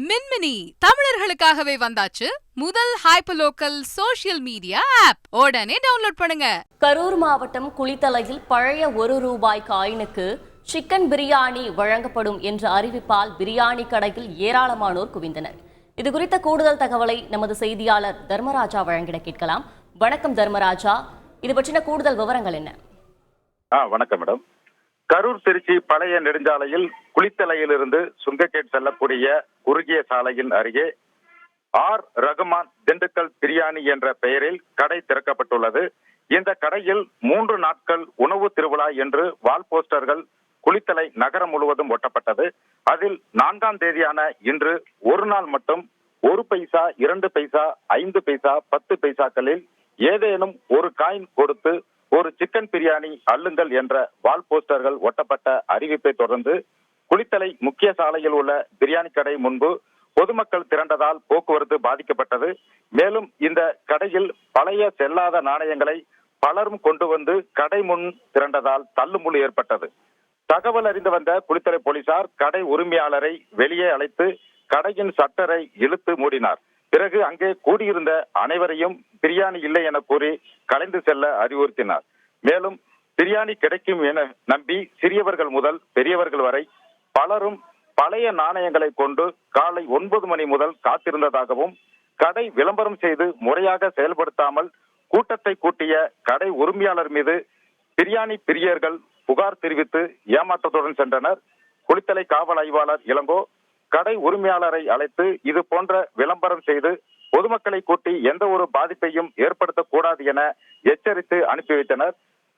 மின்மினி தமிழர்களுக்காகவே வந்தாச்சு முதல் hyper local social media app. உடனே டவுன்லோட் பண்ணுங்க. கரூர் மாவட்டம் குளித்தலையில் பழைய ஒரு ரூபாய் காயினுக்கு சிக்கன் பிரியாணி வழங்கப்படும் என்ற அறிவிப்பால் பிரியாணி கடையில் ஏராளமானோர் குவிந்தனர். இது குறித்த கூடுதல் தகவலை நமது செய்தியாளர் தர்மராஜா வழங்கிட கேட்கலாம். வணக்கம் தர்மராஜா. இது பற்றின கூடுதல் விவரங்கள் என்ன? ஆ வணக்கம் மேடம். கரூர் திருச்சி பழைய நெடுஞ்சாலையில் குளித்தலையிலிருந்து சுங்கக்கேட் செல்லக்கூடிய குறுகிய சாலையின் அருகே ஆர். ரகுமான் திண்டுக்கல் பிரியாணி என்ற பெயரில் கடை திறக்கப்பட்டுள்ளது. இந்த கடையில் மூன்று நாட்கள் உணவு திருவிழா என்று வால் போஸ்டர்கள் குளித்தலை நகரம் முழுவதும் ஒட்டப்பட்டது. அதில் நான்காம் தேதியான இன்று ஒரு நாள் மட்டும் ஒரு பைசா இரண்டு பைசா ஐந்து பைசா பத்து பைசாக்களில் ஏதேனும் ஒரு காயின் கொடுத்து ஒரு சிக்கன் பிரியாணி அள்ளுங்கள் என்ற வால் போஸ்டர்கள் ஒட்டப்பட்ட அறிவிப்பை தொடர்ந்து குளித்தலை முக்கிய சாலையில் உள்ள பிரியாணி கடை முன்பு பொதுமக்கள் திரண்டதால் போக்குவரத்து பாதிக்கப்பட்டது. மேலும் இந்த கடையில் பழைய செல்லாத நாணயங்களை பலரும் கொண்டு வந்து கடை முன் திரண்டதால் தள்ளுமுள்ளு ஏற்பட்டது. தகவல் அறிந்து வந்த குளித்தலை போலீசார் கடை உரிமையாளரை வெளியே அழைத்து கடையின் சட்டரை இழுத்து மூடினார். பிறகு அங்கே கூடியிருந்த அனைவரையும் பிரியாணி இல்லை என கூறி கலைந்து செல்ல அறிவுறுத்தினார். மேலும் பிரியாணி கிடைக்கும் என நம்பி சிறியவர்கள் முதல் பெரியவர்கள் வரை பலரும் பழைய நாணயங்களை கொண்டு காலை ஒன்பது மணி முதல் காத்திருந்ததாகவும் கடை விளம்பரம் செய்து முறையாக செயல்படுத்தாமல் கூட்டத்தை கூட்டிய கடை உரிமையாளர் மீது பிரியாணி பிரியர்கள் புகார் தெரிவித்து ஏமாற்றத்துடன் சென்றனர். குளித்தலை காவல் ஆய்வாளர் இளங்கோ கடை உரிமையாளரை அழைத்து இது போன்ற விளம்பரம் செய்து பொதுமக்களை கூட்டி எந்த ஒரு பாதிப்பையும் ஏற்படுத்தக்கூடாது என எச்சரித்து அனுப்பி வைத்தனர்.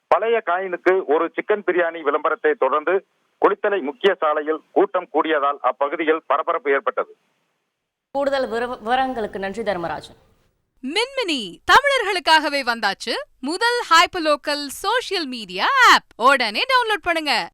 பழைய காயினுக்கு ஒரு சிக்கன் பிரியாணி விளம்பரத்தை தொடர்ந்து குளித்தலை முக்கிய சாலையில் கூட்டம் கூடியதால் அப்பகுதியில் பரபரப்பு ஏற்பட்டது. கூடுதல் விவர- விவரங்களுக்கு நன்றி தர்மராஜன். மின்மினி தமிழர்களுக்காகவே வந்தாச்சு முதல் hyper local social media app உடனே டவுன்லோட் பண்ணுங்க.